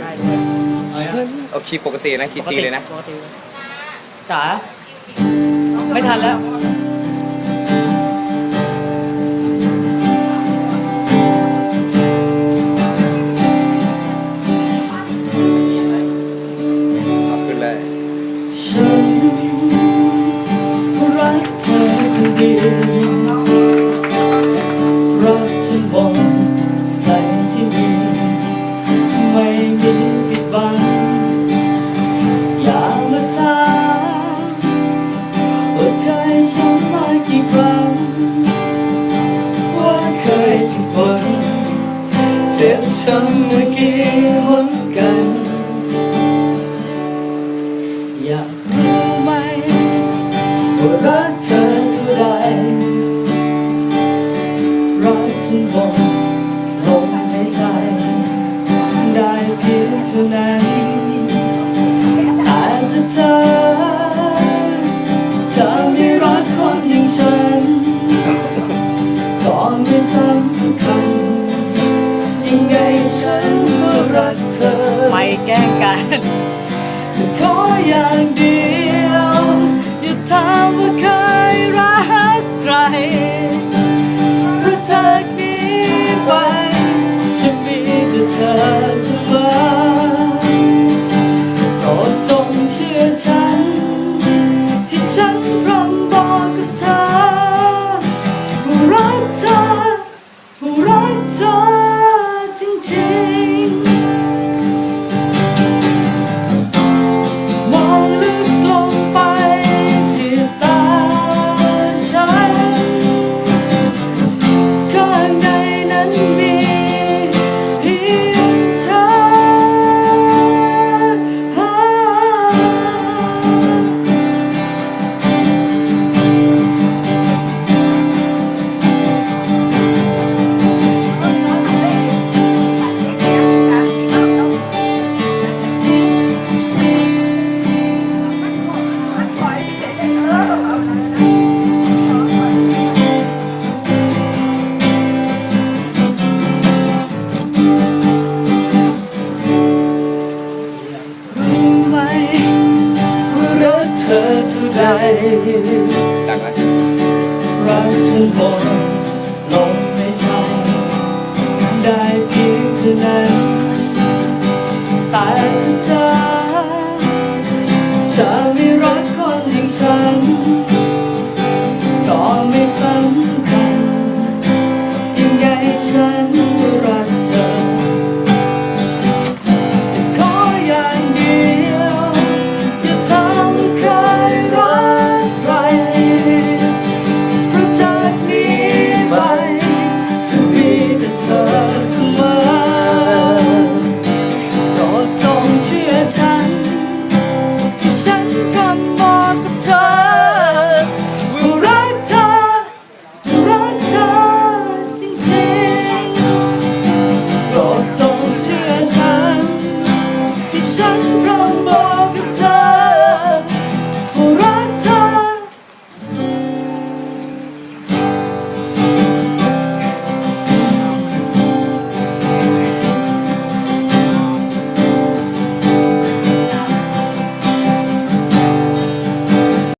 ได้ด้วยเอาอย่างนั้นเอาคีย์ปกตินะคีย์จีเลยนะปกติจ๋าไม่ทันแล้วเอาขึ้นเลยฉันรักเธอคนเดียว ว่าเคยช้ำมากี่ครั้งว่าเคยกี่คนเจ็บช้ำเมื่อกี่หนกัน อยากรู้ไหมว่ารักเธอเท่าไรรักฉันบอกลงในใจ ได้เพียงเท่านั้น ฉันก็รักเธอ ไม่แกล้งกัน ขออย่างเดียว เท่าใดดังแล้วรักฉันหมดลงในใจได้เพียงเท่านั้นแต่เธอ